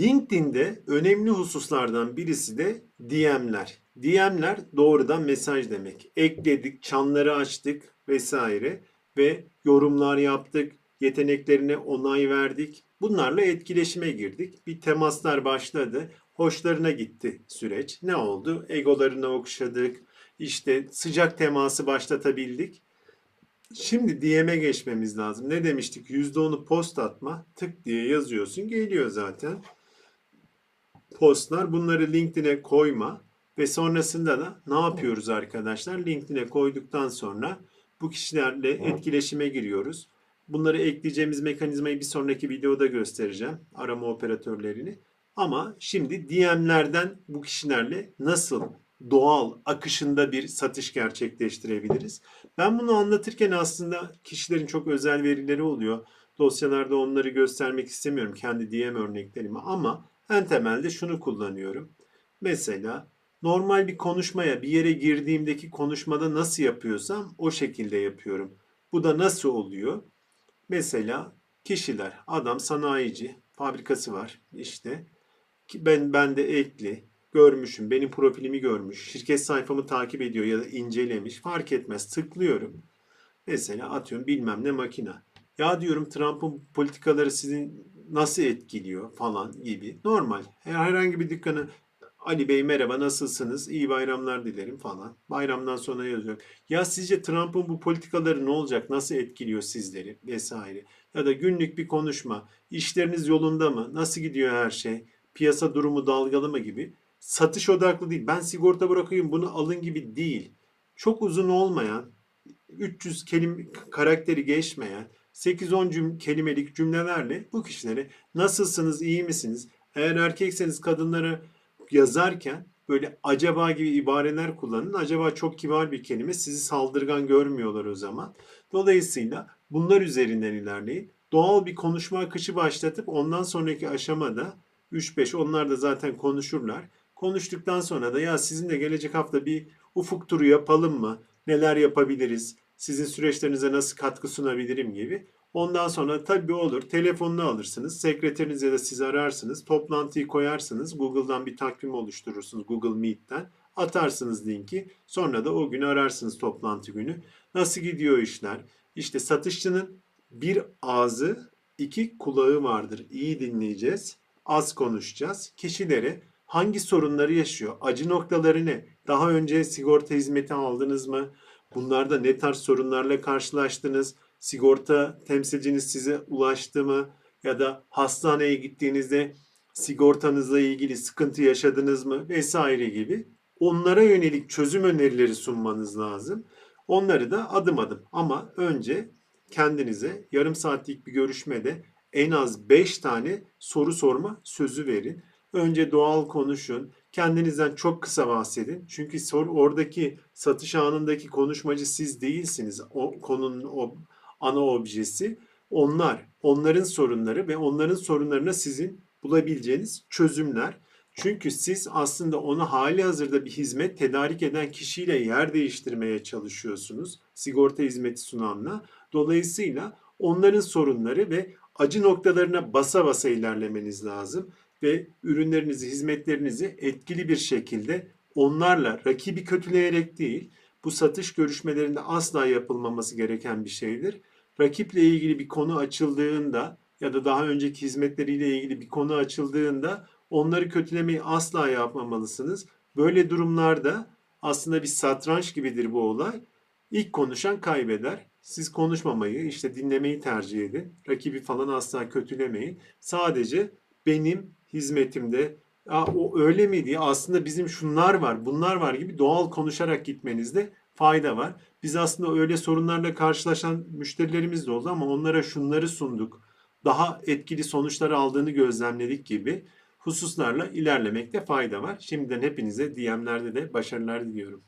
LinkedIn'de önemli hususlardan birisi de DM'ler. DM'ler doğrudan mesaj demek. Ekledik, çanları açtık vesaire ve yorumlar yaptık, yeteneklerine onay verdik. Bunlarla etkileşime girdik. Bir temaslar başladı. Hoşlarına gitti süreç. Ne oldu? Egolarını okşadık. İşte sıcak teması başlatabildik. Şimdi DM'e geçmemiz lazım. Ne demiştik? %10'u post atma. Tık diye yazıyorsun. Geliyor zaten. Postlar. Bunları LinkedIn'e koyma. Ve sonrasında da ne yapıyoruz arkadaşlar? LinkedIn'e koyduktan sonra bu kişilerle etkileşime giriyoruz. Bunları ekleyeceğimiz mekanizmayı bir sonraki videoda göstereceğim. Arama operatörlerini. Ama şimdi DM'lerden bu kişilerle nasıl doğal akışında bir satış gerçekleştirebiliriz? Ben bunu anlatırken aslında kişilerin çok özel verileri oluyor. Dosyalarda onları göstermek istemiyorum kendi DM örneklerimi ama en temelde şunu kullanıyorum. Mesela normal bir konuşmaya bir yere girdiğimdeki konuşmada nasıl yapıyorsam o şekilde yapıyorum. Bu da nasıl oluyor? Mesela kişiler, adam sanayici, fabrikası var işte. Ben ben de ekli, görmüşüm, benim profilimi görmüş, şirket sayfamı takip ediyor ya da incelemiş, fark etmez tıklıyorum. Mesela atıyorum bilmem ne makina. Ya diyorum Trump'ın politikaları sizin nasıl etkiliyor falan gibi. Normal. Herhangi bir dükkanı Ali Bey merhaba nasılsınız? İyi bayramlar dilerim falan. Bayramdan sonra yazıyor. Ya sizce Trump'ın bu politikaları ne olacak? Nasıl etkiliyor sizleri? Vesaire. Ya da günlük bir konuşma. İşleriniz yolunda mı? Nasıl gidiyor her şey? Piyasa durumu dalgalı mı gibi. Satış odaklı değil. Ben sigorta bırakayım bunu alın gibi değil. Çok uzun olmayan, 300 kelim karakteri geçmeyen 8-10 cüm kelimelik cümlelerle bu kişilere nasılsınız, iyi misiniz? Eğer erkekseniz kadınlara yazarken böyle acaba gibi ibareler kullanın. Acaba çok kibar bir kelime. Sizi saldırgan görmüyorlar o zaman. Dolayısıyla bunlar üzerinden ilerleyin. Doğal bir konuşma akışı başlatıp ondan sonraki aşamada 3-5 onlar da zaten konuşurlar. Konuştuktan sonra da ya sizinle gelecek hafta bir ufuk turu yapalım mı? Neler yapabiliriz? Sizin süreçlerinize nasıl katkı sunabilirim gibi. Ondan sonra tabii olur. Telefonunu alırsınız. Sekreteriniz ya da siz ararsınız. Toplantıyı koyarsınız. Google'dan bir takvim oluşturursunuz. Google Meet'ten. Atarsınız linki. Sonra da o günü ararsınız toplantı günü. Nasıl gidiyor işler? İşte satışçının bir ağzı, iki kulağı vardır. İyi dinleyeceğiz. Az konuşacağız. Kişilere hangi sorunları yaşıyor? Acı noktaları ne? Daha önce sigorta hizmeti aldınız mı? Bunlarda ne tarz sorunlarla karşılaştınız? Sigorta temsilciniz size ulaştı mı? Ya da hastaneye gittiğinizde sigortanızla ilgili sıkıntı yaşadınız mı? Vesaire gibi. Onlara yönelik çözüm önerileri sunmanız lazım. Onları da adım adım ama önce kendinize yarım saatlik bir görüşmede en az 5 tane soru sorma sözü verin. Önce doğal konuşun. Kendinizden çok kısa bahsedin. Çünkü sor, oradaki satış anındaki konuşmacı siz değilsiniz. O konunun o ana objesi. Onlar, onların sorunları ve onların sorunlarına sizin bulabileceğiniz çözümler. Çünkü siz aslında ona hali hazırda bir hizmet tedarik eden kişiyle yer değiştirmeye çalışıyorsunuz. Sigorta hizmeti sunanla. Dolayısıyla onların sorunları ve acı noktalarına basa basa ilerlemeniz lazım ve ürünlerinizi, hizmetlerinizi etkili bir şekilde onlarla rakibi kötüleyerek değil, bu satış görüşmelerinde asla yapılmaması gereken bir şeydir. Rakiple ilgili bir konu açıldığında ya da daha önceki hizmetleriyle ilgili bir konu açıldığında onları kötülemeyi asla yapmamalısınız. Böyle durumlarda aslında bir satranç gibidir bu olay. İlk konuşan kaybeder. Siz konuşmamayı, işte dinlemeyi tercih edin. Rakibi falan asla kötülemeyin. Sadece benim hizmetimde Aa, o öyle miydi? ya? Aslında bizim şunlar var, bunlar var gibi doğal konuşarak gitmenizde fayda var. Biz aslında öyle sorunlarla karşılaşan müşterilerimiz de oldu ama onlara şunları sunduk. Daha etkili sonuçlar aldığını gözlemledik gibi hususlarla ilerlemekte fayda var. Şimdiden hepinize DM'lerde de başarılar diliyorum.